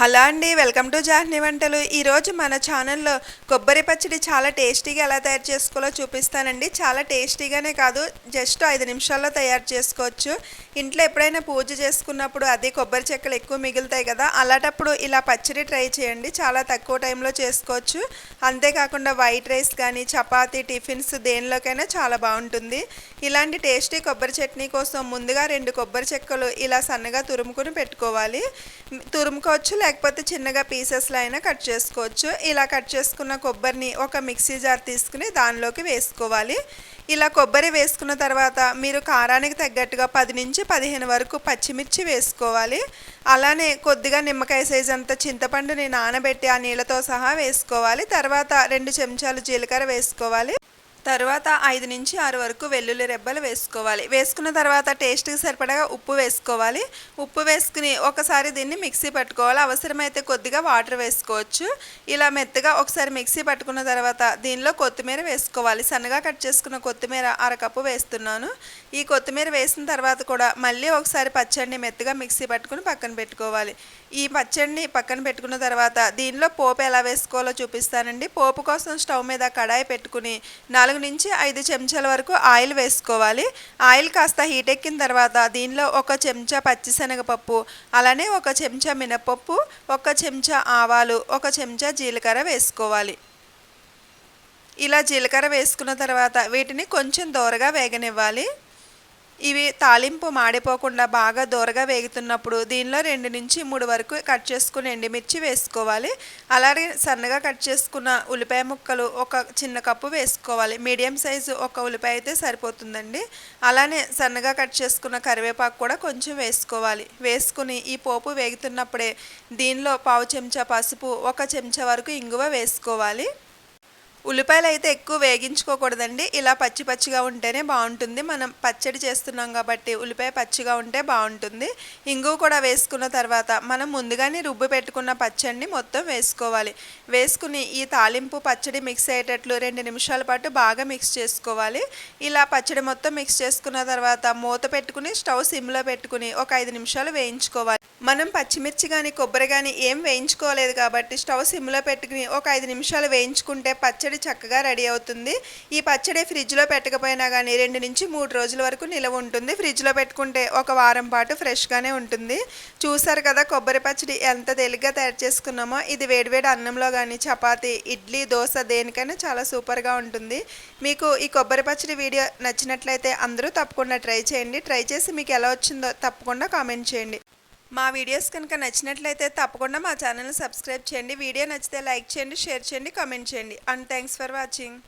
Hello అండి welcome to Jahni వంటలు. ఈరోజు మన ఛానల్లో కొబ్బరి పచ్చడి చాలా టేస్టీగా ఎలా తయారు చేసుకోవాలో చూపిస్తానండి. చాలా టేస్టీగానే కాదు జస్ట్ ఐదు నిమిషాల్లో తయారు చేసుకోవచ్చు. ఇంట్లో ఎప్పుడైనా పూజ చేసుకున్నప్పుడు అదే కొబ్బరి చెక్కలు ఎక్కువ మిగులుతాయి కదా అలాంటప్పుడు ఇలా పచ్చడి ట్రై చేయండి. చాలా తక్కువ టైంలో చేసుకోవచ్చు. అంతేకాకుండా వైట్ రైస్ కానీ చపాతీ టిఫిన్స్ దేనిలోకైనా చాలా బాగుంటుంది. ఇలాంటి టేస్టీ కొబ్బరి చట్నీ కోసం ముందుగా రెండు కొబ్బరి చెక్కలు ఇలా సన్నగా తురుముకుని పెట్టుకోవాలి. తురుముకోవచ్చు లేకపోతే చిన్నగా పీసెస్లో అయినా కట్ చేసుకోవచ్చు. ఇలా కట్ చేసుకున్న కొబ్బరిని ఒక మిక్సీ జార్ తీసుకుని దానిలోకి వేసుకోవాలి. ఇలా కొబ్బరి వేసుకున్న తర్వాత మీరు కారానికి తగ్గట్టుగా పది నుంచి పదిహేను వరకు పచ్చిమిర్చి వేసుకోవాలి. అలానే కొద్దిగా నిమ్మకాయ సైజ్ అంత చింతపండుని నానబెట్టి ఆ నీళ్ళతో సహా వేసుకోవాలి. తర్వాత రెండు చెంచాలు జీలకర్ర వేసుకోవాలి. తర్వాత ఐదు నుంచి ఆరు వరకు వెల్లుల్లి రెబ్బలు వేసుకోవాలి. వేసుకున్న తర్వాత టేస్ట్కి సరిపడగా ఉప్పు వేసుకోవాలి. ఉప్పు వేసుకుని ఒకసారి దీన్ని మిక్సీ పట్టుకోవాలి. అవసరమైతే కొద్దిగా వాటర్ వేసుకోవచ్చు. ఇలా మెత్తగా ఒకసారి మిక్సీ పట్టుకున్న తర్వాత దీనిలో కొత్తిమీర వేసుకోవాలి. సన్నగా కట్ చేసుకున్న కొత్తిమీర అరకప్పు వేస్తున్నాను. ఈ కొత్తిమీర వేసిన తర్వాత కూడా మళ్ళీ ఒకసారి పచ్చడిని మెత్తగా మిక్సీ పట్టుకుని పక్కన పెట్టుకోవాలి. ఈ పచ్చడిని పక్కన పెట్టుకున్న తర్వాత దీనిలో పోపు ఎలా వేసుకోవాలో చూపిస్తానండి. పోపు కోసం స్టవ్ మీద కడాయి పెట్టుకుని నాలుగు నుంచి ఐదు చెంచాల వరకు ఆయిల్ వేసుకోవాలి. ఆయిల్ కాస్త హీట్ ఎక్కిన తర్వాత దీనిలో ఒక చెంచా పచ్చిశనగపప్పు అలానే ఒక చెంచా మినపప్పు ఒక చెంచా ఆవాలు ఒక చెంచా జీలకర్ర వేసుకోవాలి. ఇలా జీలకర్ర వేసుకున్న తర్వాత వీటిని కొంచెం దోరగా వేగనివ్వాలి. ఇవి తాలింపు మాడిపోకుండా బాగా దూరగా వేగుతున్నప్పుడు దీనిలో రెండు నుంచి మూడు వరకు కట్ చేసుకుని ఎండుమిర్చి వేసుకోవాలి. అలాగే సన్నగా కట్ చేసుకున్న ఉల్లిపాయ ముక్కలు ఒక చిన్న కప్పు వేసుకోవాలి. మీడియం సైజు ఒక ఉల్లిపాయ అయితే సరిపోతుందండి. అలానే సన్నగా కట్ చేసుకున్న కరివేపాకు కూడా కొంచెం వేసుకోవాలి. వేసుకుని ఈ పోపు వేగుతున్నప్పుడే దీనిలో పావు చెంచా పసుపు ఒక చెంచా వరకు ఇంగువ వేసుకోవాలి. ఉల్లిపాయలు అయితే ఎక్కువ వేగించుకోకూడదండి. ఇలా పచ్చి పచ్చిగా ఉంటేనే బాగుంటుంది. మనం పచ్చడి చేస్తున్నాం కాబట్టి ఉల్లిపాయ పచ్చిగా ఉంటే బాగుంటుంది. ఇంగువ కూడా వేసుకున్న తర్వాత మనం ముందుగానే రుబ్బు పెట్టుకున్న పచ్చడిని మొత్తం వేసుకోవాలి. వేసుకుని ఈ తాలింపు పచ్చడి మిక్స్ అయ్యేటట్లు రెండు నిమిషాల పాటు బాగా మిక్స్ చేసుకోవాలి. ఇలా పచ్చడి మొత్తం మిక్స్ చేసుకున్న తర్వాత మూత పెట్టుకుని స్టవ్ సిమ్లో పెట్టుకుని ఒక ఐదు నిమిషాలు వేయించుకోవాలి. మనం పచ్చిమిర్చి కానీ కొబ్బరి కానీ ఏం వేయించుకోలేదు కాబట్టి స్టవ్ సిమ్లో పెట్టుకుని ఒక ఐదు నిమిషాలు వేయించుకుంటే పచ్చడి చక్కగా రెడీ అవుతుంది. ఈ పచ్చడి ఫ్రిడ్జ్లో పెట్టకపోయినా కానీ రెండు నుంచి మూడు రోజుల వరకు నిలవ ఉంటుంది. ఫ్రిడ్జ్లో పెట్టుకుంటే ఒక వారం పాటు ఫ్రెష్గానే ఉంటుంది. చూసారు కదా కొబ్బరి పచ్చడి ఎంత తేలిగ్గా తయారు చేసుకున్నామో. ఇది వేడివేడి అన్నంలో కానీ చపాతీ ఇడ్లీ దోశ దేనికైనా చాలా సూపర్గా ఉంటుంది. మీకు ఈ కొబ్బరి పచ్చడి వీడియో నచ్చినట్లయితే అందరూ తప్పకుండా ట్రై చేయండి. ట్రై చేసి మీకు ఎలా వచ్చిందో తప్పకుండా కామెంట్ చేయండి. మా వీడియోస్ కనుక నచ్చినట్లయితే తప్పకుండా మా ఛానల్ని సబ్స్క్రైబ్ చేయండి. వీడియో నచ్చితే లైక్ చేయండి షేర్ చేయండి కామెంట్ చేయండి. And thanks for watching